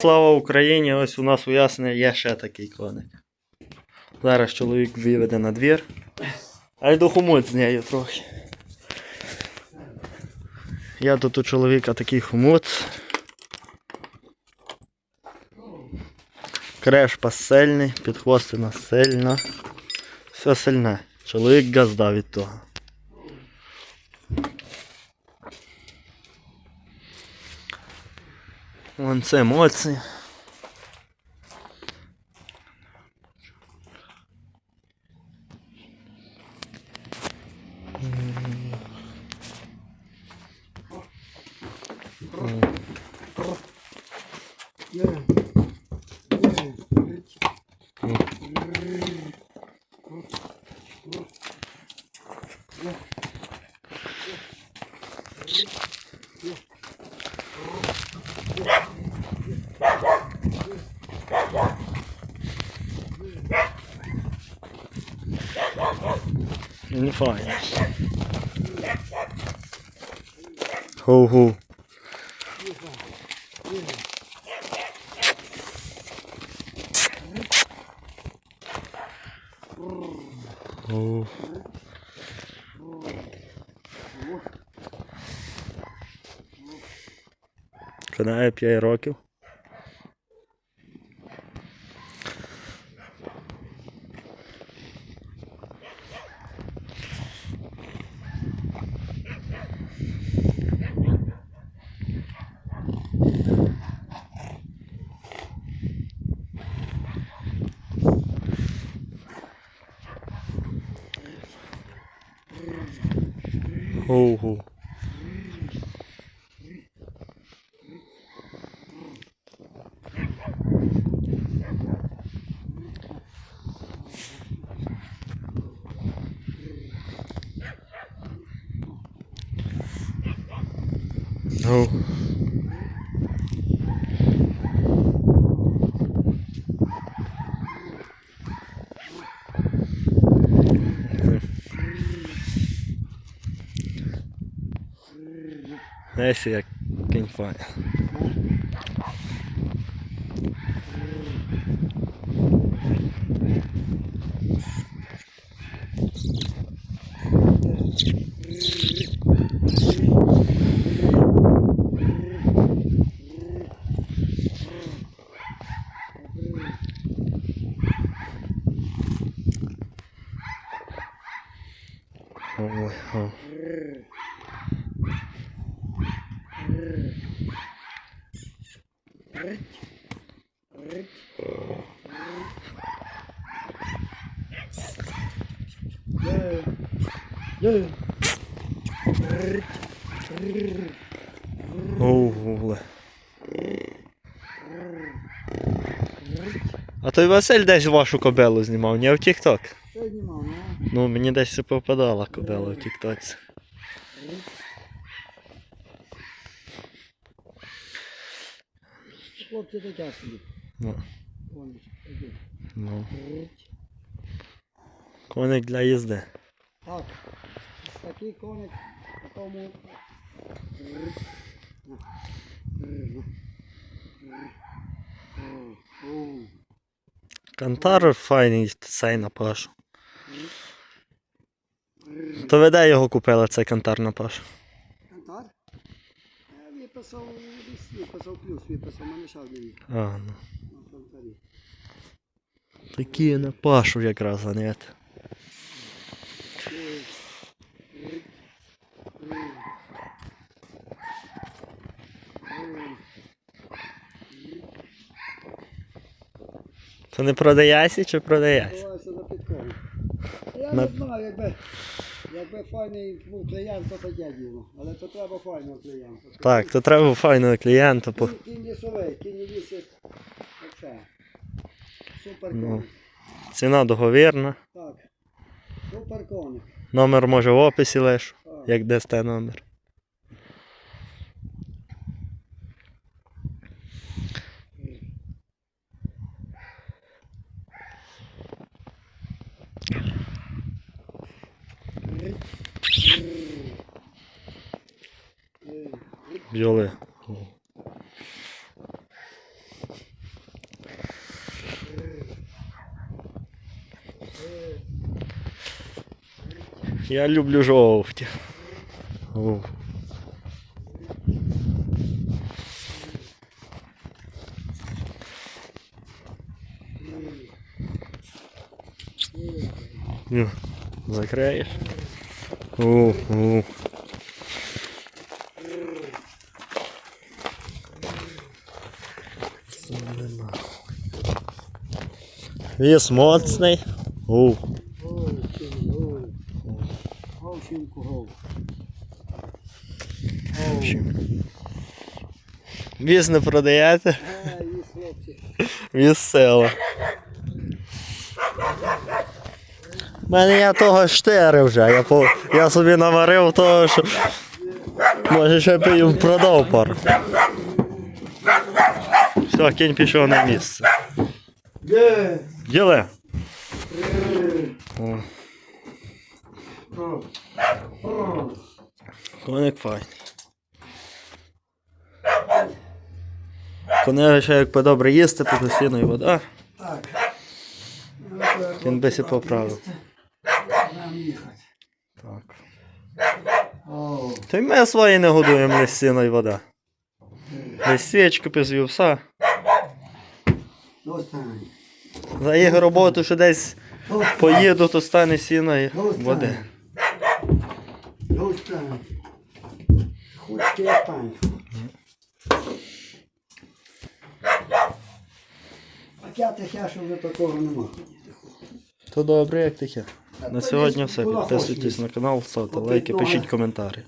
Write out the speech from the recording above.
Слава Україні! Ось у нас у є ще такий коник. Зараз чоловік виведе на двір. А йду хомут з нею трохи. Я тут у чоловіка такий хомут. Креш пасельний, підхвостина сильна. Все сильне. Чоловік газда від того. Вон це емоції. Не файно. Хоу-хоу. Оу. Канає 5 років. Oh. Oh. Знаєш, як кінь файн. Ой, о. Ого. А той Василь десь вашу кобелу знімав, не в Тік-Ток. Ну. Мені десь попадала кобела в Тік-Тоці. Хлопці таке собі. Ну, іди. ну. Рить. Коник для їзди. Так. Такий коник такому. Кантар файний цей на пашу. То ви де його купили, цей кантар на пашу? Кантар? Я виписав, десь виписав плюс, виписав, мене ще один є А, ну. на кантарі. Такі на пашу якраз рить. Рить. Це не продаєшся чи продаєшся? Ховаюся за підком. Я не знаю, якби, якби файний був клієнт, то таке діло. Але то треба файного клієнта. Так, то треба файного клієнта. По... Кінь, лісовий, кінь. Взагалі. Супер Ну. коник. Ціна договірна. Так. Супер коник. Номер може в описі лиш, як те номер. Белые. Я люблю жовті. О. Закриєш. О, о. Віс моцний. Гов. Віз не продаєте? Віз села. У мене є того штири вже. Я, по, я собі наварив того, що. Може ще б продав пару. Все, кінь пішов на місце. Діле. Коник файний. Кони ще як добре їсти, то сіно і вода. Він би сі поправив. Так. То й ми свої не годуємо лише і вода. Свічки без вівса. достань. За їх роботу ще десь поїду, то стане сіно і води. Достань. Хоч. А я таке, що вже такого нема. То добре, як таке. На сьогодні все. Підписуйтесь на канал, ставте лайки, пишіть коментарі.